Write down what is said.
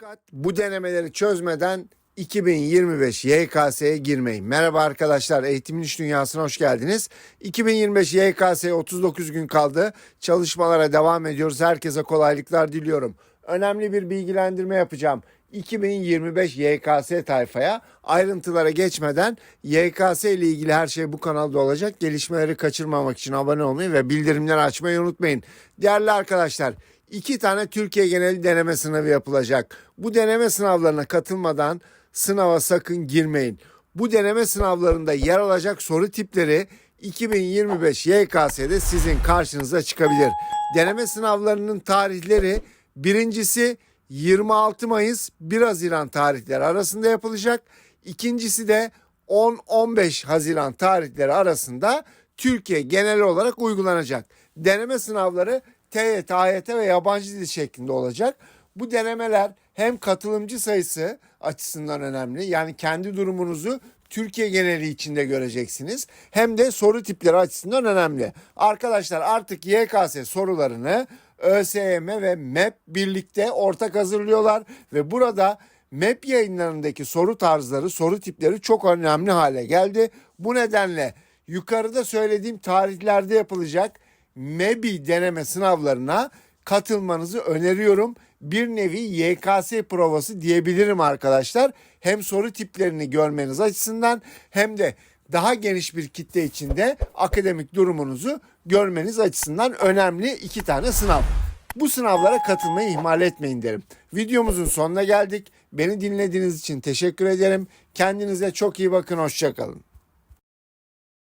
Dikkat bu denemeleri çözmeden 2025 YKS'ye girmeyin. Merhaba arkadaşlar eğitimin iş dünyasına hoş geldiniz. 2025 YKS'ye 39 gün kaldı. Çalışmalara devam ediyoruz. Herkese kolaylıklar diliyorum. Önemli bir bilgilendirme yapacağım. 2025 YKS tayfaya ayrıntılara geçmeden YKS ile ilgili her şey bu kanalda olacak. Gelişmeleri kaçırmamak için abone olmayı ve bildirimleri açmayı unutmayın. Değerli arkadaşlar iki tane Türkiye geneli deneme sınavı yapılacak. Bu deneme sınavlarına katılmadan sınava sakın girmeyin. Bu deneme sınavlarında yer alacak soru tipleri 2025 YKS'de sizin karşınıza çıkabilir. Deneme sınavlarının tarihleri birincisi 26 Mayıs 1 Haziran tarihleri arasında yapılacak. İkincisi de 10-15 Haziran tarihleri arasında Türkiye genel olarak uygulanacak. Deneme sınavları TYT, AYT ve yabancı dil şeklinde olacak. Bu denemeler hem katılımcı sayısı açısından önemli. Yani kendi durumunuzu Türkiye geneli içinde göreceksiniz. Hem de soru tipleri açısından önemli. Arkadaşlar artık YKS sorularını ÖSYM ve MEP birlikte ortak hazırlıyorlar ve burada MEP yayınlarındaki soru tarzları, soru tipleri çok önemli hale geldi. Bu nedenle yukarıda söylediğim tarihlerde yapılacak MEBI deneme sınavlarına katılmanızı öneriyorum. Bir nevi YKS provası diyebilirim arkadaşlar. Hem soru tiplerini görmeniz açısından hem de daha geniş bir kitle içinde akademik durumunuzu görmeniz açısından önemli iki tane sınav. Bu sınavlara katılmayı ihmal etmeyin derim. Videomuzun sonuna geldik. Beni dinlediğiniz için teşekkür ederim. Kendinize çok iyi bakın. Hoşçakalın.